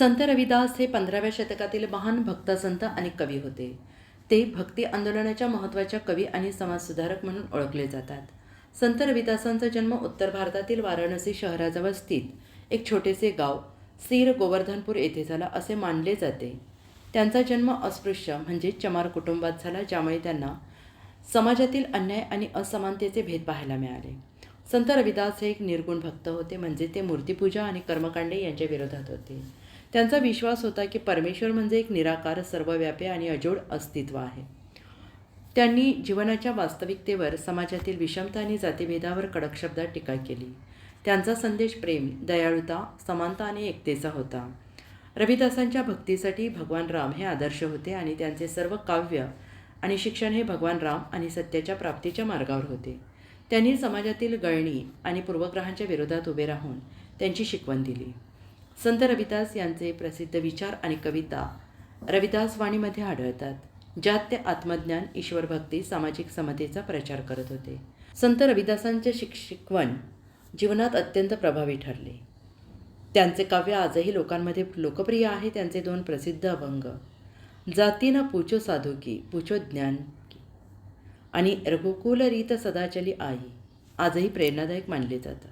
संत रविदास हे पंधराव्या शतकातील महान भक्तसंत आणि कवी होते. ते भक्ती आंदोलनाच्या महत्त्वाच्या कवी आणि समाजसुधारक म्हणून ओळखले जातात. संत रविदासांचा जन्म उत्तर भारतातील वाराणसी शहराजवळ स्थित एक छोटेसे गाव सीर गोवर्धनपूर येथे झाला असे मानले जाते. त्यांचा जन्म अस्पृश्य म्हणजे चमार कुटुंबात झाला ज्यामुळे त्यांना समाजातील अन्याय आणि असमानतेचे भेद पाहायला मिळाले. संत रविदास हे एक निर्गुण भक्त होते म्हणजे ते मूर्तीपूजा आणि कर्मकांडे यांच्या विरोधात होते. त्यांचा विश्वास होता की परमेश्वर म्हणजे एक निराकार सर्वव्यापी आणि अजोड अस्तित्व आहे. त्यांनी जीवनाच्या वास्तविकतेवर समाजातील विषमता आणि जातीभेदावर कडक शब्दात टीका केली. त्यांचा संदेश प्रेम दयाळुता समानता आणि एकतेचा होता. रविदासांच्या भक्तीसाठी भगवान राम हे आदर्श होते आणि त्यांचे सर्व काव्य आणि शिक्षण हे भगवान राम आणि सत्याच्या प्राप्तीच्या मार्गावर होते. त्यांनी समाजातील गळणी आणि पूर्वग्रहांच्या विरोधात उभे राहून त्यांची शिकवण दिली. संत रविदास यांचे प्रसिद्ध विचार आणि कविता रविदास वाणीमध्ये आढळतात ज्यात ते आत्मज्ञान ईश्वरभक्ती सामाजिक समतेचा प्रचार करत होते. संत रविदासांचे शिक शिकवण जीवनात अत्यंत प्रभावी ठरले. त्यांचे काव्य आजही लोकांमध्ये लोकप्रिय आहे त्यांचे दोन प्रसिद्ध अभंग जाती न पूछो साधू की पूचो ज्ञान की आणि रघुकुल रीत सदाचली आई आजही प्रेरणादायक मानले जातात.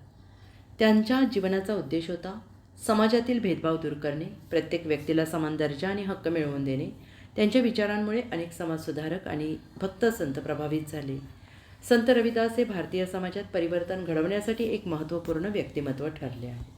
त्यांच्या जीवनाचा उद्देश होता समाजातील भेदभाव दूर करणे प्रत्येक व्यक्तीला समान दर्जा आणि हक्क मिळवून देणे त्यांच्या विचारांमुळे अनेक समाजसुधारक आणि भक्त संत प्रभावित झाले. संत रविदास हे भारतीय समाजात परिवर्तन घडवण्यासाठी एक महत्त्वपूर्ण व्यक्तिमत्व ठरले आहे.